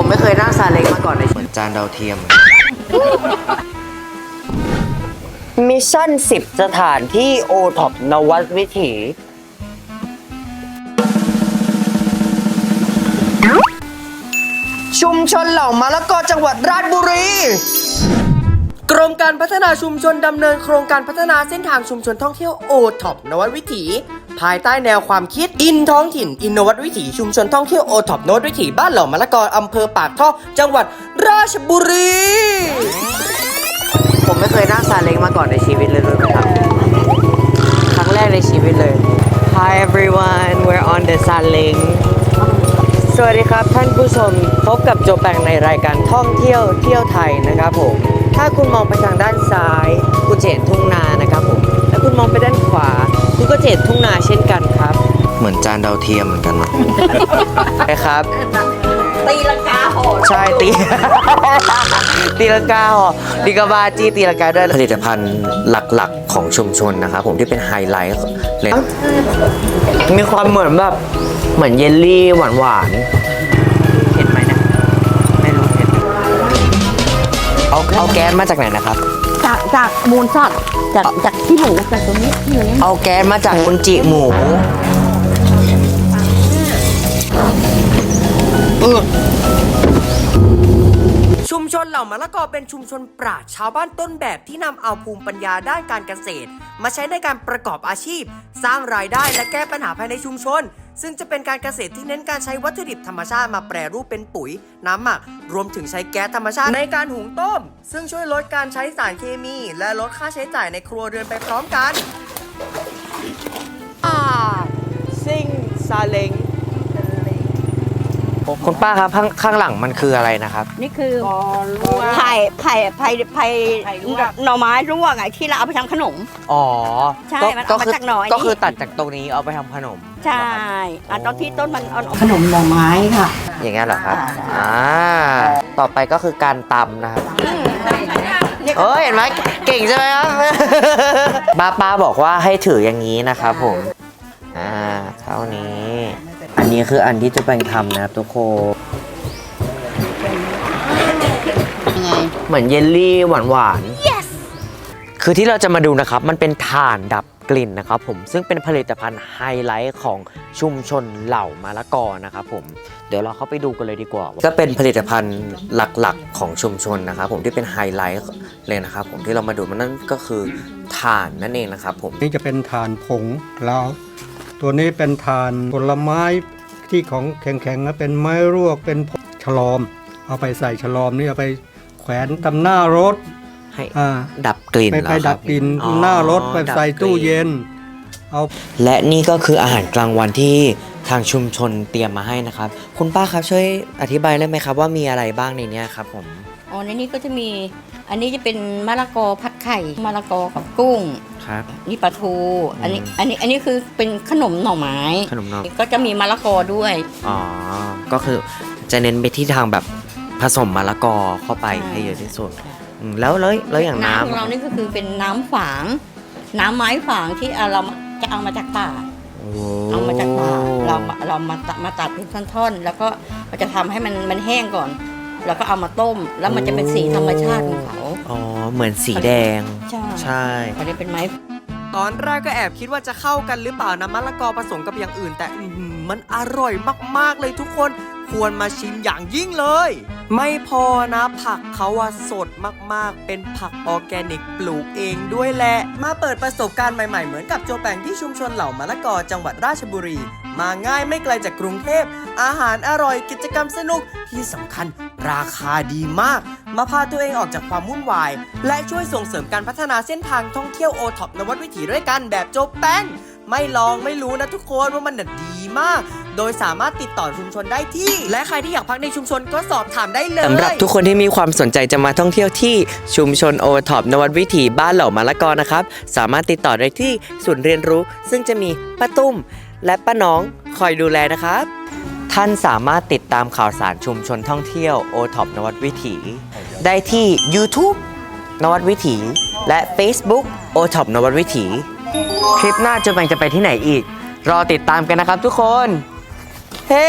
ผมไม่เคยนั่งซาเล้งมาก่อนในเหมือนจานดาวเทียม มิชชั่น 10 สถานที่โอท็อปนวัดวิถี ชุมชนเหล่ามะละกอจังหวัดราชบุรี กรมการพัฒนาชุมชนดำเนินโครงการพัฒนาเส้นทางชุมชนท่องเที่ยวโอท็อปนวัดวิถี ภายใต้แนวความคิดอินท้องถิ่นอินโนวัดวิถีชุมชนท่องเที่ยวโอท็อปโนดวิถีบ้านเหล่ามะละกออำเภอปากท่อจังหวัดราชบุรี ผมไม่เคยนั่งซาเล้งมาก่อนในชีวิตเลยรู้ไหมครับ ครั้งแรกในชีวิตเลย Hi everyone we're on the ซาเล้งสวัสดีครับท่านผู้ชมพบกับโจแปงในรายการท่องเที่ยวเที่ยวไทยนะครับผม ถ้าคุณมองไปทางด้านซ้าย คุณจะเห็นทุ่งนานะครับผม และคุณมองไปด้านขวา คุณก็จะเห็นทุ่งนาเช่นกันครับ เหมือนจานดาวเทียมเหมือนกันนะใช่ครับ ตีลังกาโหดใช่ตี ตีลังกาหอดีกาบาจีตีลังกาด้วยผลิตภัณฑ์หลักๆของชุมชนนะครับผมที่เป็นไฮไลท์เลยมีความเหมือนแบบเหมือนเยลลี่หวานๆ ก๊สมาจากไหนนะครับ จากจากมูลสัตว์จากจากที่หมูจากตรงนี้ที่อยู่นี่เอาแก๊สมาจากอุนจิหมูชุมชนเหล่ามะละกอเป็นชุมชนปราชญ์ชาวบ้านต้นแบบที่นำเอาภูมิปัญญาด้านการเกษตร มาใช้ในการประกอบอาชีพ สร้างรายได้และแก้ปัญหาภายในชุมชน ซึ่งจะเป็นการเกษตรที่เน้นการใช้วัตถุดิบธรรมชาติมาแปรรูปเป็นปุ๋ย น้ำหมัก รวมถึงใช้แก๊สธรรมชาติในการหุงต้ม ซึ่งช่วยลดการใช้สารเคมี และลดค่าใช้จ่ายในครัวเรือนไปพร้อมกัน อ่าซิ่งซาเล้ง คุณป้าครับข้างข้างหลังมันคืออะไรนะครับ นี่คือไผ่ไผ่ไผ่ไผ่หน่อไม้ลวกไงที่เราเอาไปทำขนม อ๋อใช่ก็มันเอามาคืจากหน่อไอ้นี่ ก็คือตัดจากตรงนี้เอาไปทำขนม ใช่อะตอนที่ต้นมันอ่อนขนมหน่อไม้ค่ะ อย่างเงี้ยเหรอครับ อ่าอ่าต่อไปก็คือการตำนะครับ เออเห็นไหมเก่งใช่ไหมครับ ป้าป้าบอกว่าให้ถืออย่างนี้นะครับผม อ่า เท่านี้อั นนี้คืออันที่จะแปงทำนะครับทุกคน ยังไง เหมือนเยลลี่หวานหวานๆคือที่เราจะมาดูนะครับ มันเป็นถ่านดับกลิ่นนะครับผม ซึ่งเป็นผลิตภัณฑ์ไฮไลท์ของชุมชนเหล่ามะละกอนะครับผม เดี๋ยวเราเข้าไปดูกันเลยดีกว่า ก็เป็นผลิตภัณฑ์หลักๆของชุมชนนะครับผมที่เป็นไฮไลท์เลยนะครับผมที่เรามาดูมันนั่นก็คือถ่านนั่นเองนะครับผม นี่จะเป็นฐานผงแล้วตัวนี้เป็นฐานผลไม้ ที่ของแข็งๆนะเป็นไม้รวกเป็นผงฉลอม เอาไปใส่ฉลอมนี่เอาไปแขวนตำหน้ารถให้อ่าดับกลิ่นไปเหรอไปคดัรับกลิ่นอ๋อหน้ารถไปใส่ดับกลิ่ตู้เย็นเอาและนี่ก็คืออาหารกลางวันที่ทางชุมชนเตรียมมาให้นะครับ คุณป้าครับช่วยอธิบายได้ไหมครับว่ามีอะไรบ้างในเนี้ยครับผมๆอ๋อในนี้ก็จะมีอันนี้จะเป็นมะละกอผัดไข่มะละกอกับกุ้ง ครับ นี่ปลาทู อันนี้อืมอันนี้ อันนี้คือเป็นขนมหน่อไม้ ขนมนอกก็จะมีมะละกอด้วย อ๋อ ก็คือจะเน้นไปที่ทางแบบผสมมะละกอเข้าไปใช่ ให้เยอะที่สุดอืมแล้วแล้วแล้วอย่างน้ำของเรานี่ก็คือเป็นน้ำฝาง น้ำไม้ฝางที่เอาเราจะเอามาจากป่า โอ้เอามาจากป่า เรามาเรามาตัดมาตัดเป็นท่อนๆ แล้วก็เราจะทำให้มันมันแห้งก่อน แล้วก็เอามาต้ม แล้วมันจะเป็นสีธรรมชาติของเขา อ๋อ เหมือนสีแดง ใช่ ใช่เขาเรียกเป็นไม้ตอนแรกก็แอบคิดว่าจะเข้ากันหรือเปล่านะมะละกอผสมกับอย่างอื่น แต่อื้อหือมันอร่อยมากๆเลยทุกคนควรมาชิมอย่างยิ่งเลย ไม่พอนะผักเขาว่าสดมากๆ เป็นผักออร์แกนิกปลูกเองด้วยแหละ มาเปิดประสบการณ์ใหม่ๆ เหมือนกับโจแปงที่ชุมชนเหล่ามะละกอจังหวัดราชบุรี มาง่ายไม่ไกลจากกรุงเทพอาหารอร่อยกิจกรรมสนุกที่สำคัญ ราคาดีมาก มาพาตัวเองออกจากความวุ่นวาย และช่วยส่งเสริมการพัฒนาเส้นทางท่องเที่ยวโอท็อปนวัดวิถีด้วยกันแบบโจแป้งไม่ลองไม่รู้นะทุกคนว่ามันน่ะดีมาก โดยสามารถติดต่อชุมชนได้ที่ และใครที่อยากพักในชุมชนก็สอบถามได้เลยสำหรับทุกคนที่มีความสนใจจะมาท่องเที่ยวที่ชุมชนโอท็อปนวัดวิถีบ้านเหล่ามะละกอนะครับ สามารถติดต่อได้ที่ศูนย์เรียนรู้ ซึ่งจะมีป้าตุ้มและป้าน้องคอยดูแลนะครับ ท่านสามารถติดตามข่าวสารชุมชนท่องเที่ยวโอท็อปนวัดวิถี ได้ที่ YouTube นวัดวิถี และ Facebook โอท็อปนวัดวิถี คลิปหน้าจะแบ่งจะไปที่ไหนอีก รอติดตามกันนะครับทุกคน เฮ้